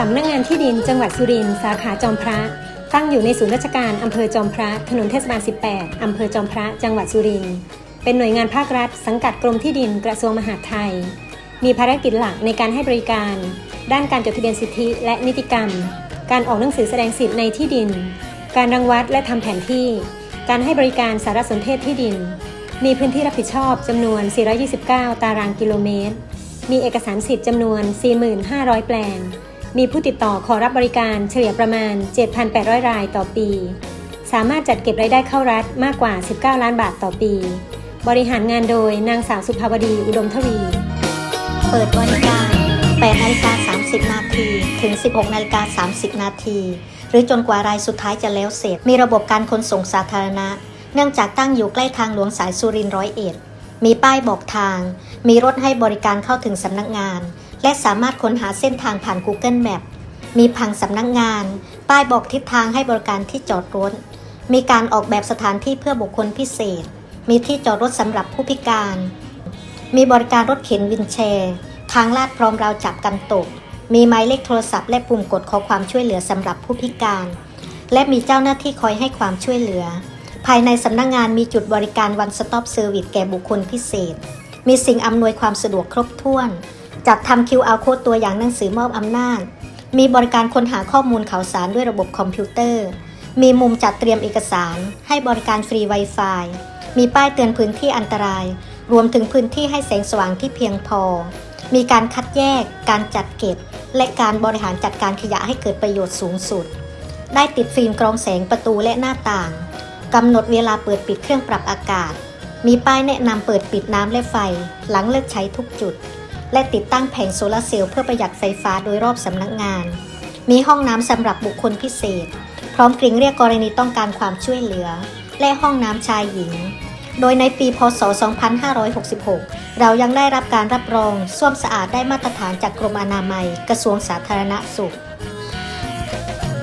สำนักงานที่ดินจังหวัดสุรินทร์สาขาจอมพระ ตั้งอยู่ในศูนย์ราชการอำเภอจอมพระ ถนนเทศบาล 18 อำเภอจอมพระ จังหวัดสุรินทร์ เป็นหน่วยงานภาครัฐ สังกัดกรมที่ดินกระทรวงมหาดไทย มีภารกิจหลักในการให้บริการ ด้านการจดทะเบียนสิทธิและนิติกรรม การออกหนังสือแสดงสิทธิ์ในที่ดิน การรังวัดและทำแผนที่ การให้บริการสารสนเทศที่ดิน มีพื้นที่รับผิดชอบจำนวน 429 ตารางกิโลเมตร มีเอกสารสิทธิ์จำนวน 4,500 แปลง มีผู้ติดต่อขอรับบริการเฉลี่ยประมาณ 7,800 รายต่อปี สามารถจัดเก็บรายได้เข้ารัฐมากกว่า 19 ล้านบาทต่อปี บริหารงานโดยนางสาวสุภาวดีอุดมทวี เปิดบริการ8นาฬิกา30 นาที ถึง 16นาฬิกา30 นาที หรือจนกว่ารายสุดท้ายจะแล้วเสร็จ มีระบบการขนส่งสาธารณะ เนื่องจากตั้งอยู่ใกล้ทางหลวงสายสุรินทร์ร้อยเอ็ด มีป้ายบอกทาง มีรถให้บริการเข้าถึงสำนักงาน และสามารถค้นหาเส้นทางผ่าน Google Map มีผังสำนักงาน ป้ายบอกทิศทางให้บริการที่จอดรถ มีการออกแบบสถานที่เพื่อบุคคลพิเศษ มีที่จอดรถสำหรับผู้พิการ มีบริการรถเข็นวินแชร์ทางลาดพร้อมราวจับกันตก มีหมายเลขโทรศัพท์และปุ่มกดขอความช่วยเหลือสำหรับผู้พิการ และมีเจ้าหน้าที่คอยให้ความช่วยเหลือ ภายในสำนักงงานมีจุดบริการ One Stop Service แก่บุคคลพิเศษ มีสิ่งอำนวยความสะดวกครบถ้วน จัดทำ QR code ตัวอย่างหนังสือมอบอำนาจ มีบริการค้นหาข้อมูลข่าวสารด้วยระบบคอมพิวเตอร์ มีมุมจัดเตรียมเอกสาร ให้บริการฟรี Wi-Fi มีป้ายเตือนพื้นที่อันตราย รวมถึงพื้นที่ให้แสงสว่างที่เพียงพอ มีการคัดแยก การจัดเก็บ และการบริหารจัดการขยะให้เกิดประโยชน์สูงสุด ได้ติดฟิล์มกรองแสงประตูและหน้าต่างกำหนดเวลาเปิดปิดเครื่องปรับอากาศ มีป้ายแนะนำเปิดปิดน้ำและไฟ หลังเลิกใช้ทุกจุด และติดตั้งแผงโซลาร์เซลล์เพื่อประหยัดไฟฟ้าโดยรอบสำนักงาน มีห้องน้ำสำหรับบุคคลพิเศษ พร้อมกริ่งเรียกกรณีต้องการความช่วยเหลือ และห้องน้ำชายหญิง โดยในปีพศ 2566 เรายังได้รับการรับรองส้วมสะอาดได้มาตรฐานจากกรมอนามัย กระทรวงสาธารณสุข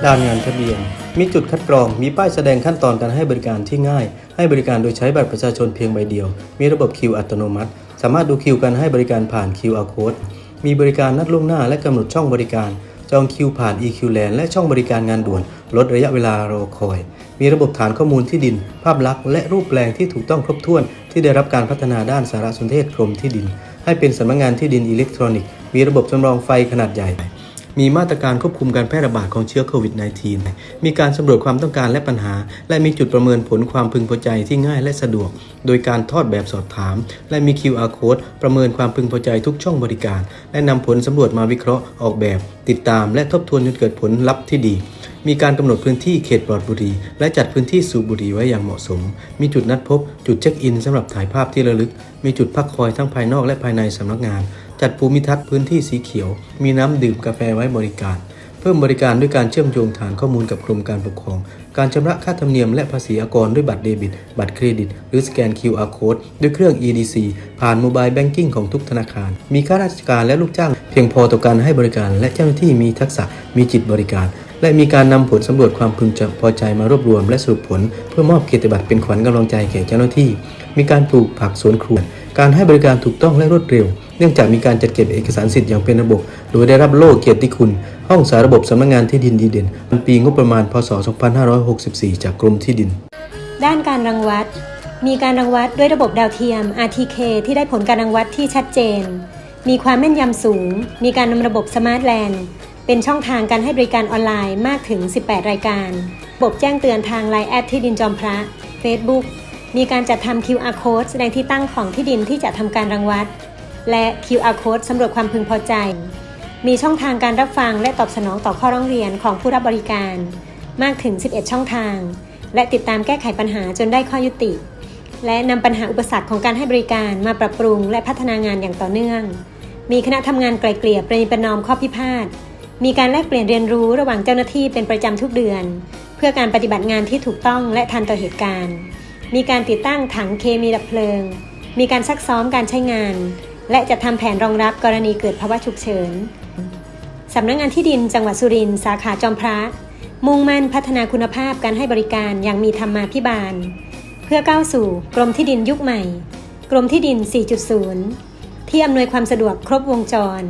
ด้านงานทะเบียน มีจุดคัดกรอง มีป้ายแสดงขั้นตอนการให้บริการที่ง่าย ให้บริการโดยใช้บัตรประชาชนเพียงใบเดียว มีระบบคิวอัตโนมัติ สามารถดูคิวการให้บริการผ่าน QR Code มีบริการนัดล่วงหน้าและกำหนดช่องบริการ จองคิวผ่าน EQ Land และช่องบริการงานด่วน ลดระยะเวลารอคอย มีระบบฐานข้อมูลที่ดิน ภาพลักษณ์และรูปแปลงที่ถูกต้องครบถ้วน ที่ได้รับการพัฒนาด้านสารสนเทศกรมที่ดิน ให้เป็นสำนักงานที่ดินอิเล็กทรอนิกส์ มีระบบจำลองไฟขนาดใหญ่ มีมาตรการควบคุมการแพร่ระบาดของเชื้อโควิด -19 มีการสำรวจความต้องการและปัญหา และมีจุดประเมินผลความพึงพอใจที่ง่ายและสะดวก โดยการทอดแบบสอบถาม และมี QR code ประเมินความพึงพอใจทุกช่องบริการ และนำผลสำรวจมาวิเคราะห์ออกแบบ ติดตามและทบทวนจนเกิดผลลัพธ์ที่ดี มีการกำหนดพื้นที่เขตปลอดบุหรี่และจัดพื้นที่สูบบุหรี่ไว้อย่างเหมาะสม มีจุดนัดพบ จุดเช็คอินสำหรับถ่ายภาพที่ระลึก มีจุดพักคอยทั้งภายนอกและภายในสำนักงาน จัดภูมิทัศน์พื้นที่สีเขียว มีน้ำดื่มกาแฟไว้บริการ เพิ่มบริการด้วยการเชื่อมโยงฐานข้อมูลกับกรมการปกครอง การชำระค่าธรรมเนียมและภาษีอากรด้วยบัตรเดบิต บัตรเครดิต หรือสแกน QR Code ด้วยเครื่อง EDC ผ่านโมบายแบงกิ้งของทุกธนาคาร มีข้าราชการและลูกจ้าง เพียงพอต่อการให้บริการ และเจ้าหน้าที่มีทักษะมีจิตบริการ และมีการนำผลสำรวจความพึงพอใจมารวบรวม และสรุปผลเพื่อมอบเกียรติบัตรเป็นขวัญกำลังใจแก่เจ้าหน้าที่ มีการปลูกผักสวนครัวการให้บริการถูกต้องและรวดเร็ว เนื่องจากมีการจัดเก็บเอกสารสิทธิ์อย่างเป็นระบบ โดยได้รับโล่เกียรติคุณ ห้องสาระบบสำนักงานที่ดินดีเด่นปีงบประมาณพศ 2564 จากกรมที่ดิน ด้านการรังวัด มีการรังวัดด้วยระบบดาวเทียม RTK ที่ได้ผลการรังวัดที่ชัดเจน มีความแม่นยำสูง มีการนำระบบสมาร์ทแลนด์ เป็นช่องทางการให้บริการออนไลน์มากถึง 18 รายการ ระบบแจ้งเตือนทางไลน์แอดที่ดินจอมพระ Facebook มีการจัดทำ QR code แสดงที่ตั้งของที่ดินที่จะทำการรังวัด และ QR code สำรวจความพึงพอใจ มีช่องทางการรับฟังและตอบสนองต่อข้อร้องเรียนของผู้รับบริการ มากถึง 11 ช่องทาง และติดตามแก้ไขปัญหาจนได้ข้อยุติ และนำปัญหาอุปสรรคของการให้บริการมาปรับปรุงและพัฒนางานอย่างต่อเนื่อง มีคณะทำงานไกลเกลี่ยประนีประนอมข้อพิพาท มีการแลกเปลี่ยนเรียนรู้ระหว่างเจ้าหน้าที่เป็นประจำทุกเดือน เพื่อการปฏิบัติงานที่ถูกต้องและทันต่อเหตุการณ์ มีการติดตั้งถังเคมีดับเพลิง มีการซักซ้อมการใช้งาน และจะทำแผนรองรับกรณีเกิดภาวะฉุกเฉินสำนักงงานที่ดินจังหวัดสุรินทร์สาขาจอมพระ มุ่งมั่นพัฒนาคุณภาพการให้บริการอย่างมีธรรมาภิบาล เพื่อก้าวสู่กรมที่ดินยุคใหม่ กรมที่ดิน 4.0 ที่อำนวยความสะดวกครบวงจร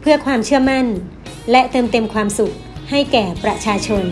เพื่อความเชื่อมั่น และเติมเต็มความสุขให้แก่ประชาชน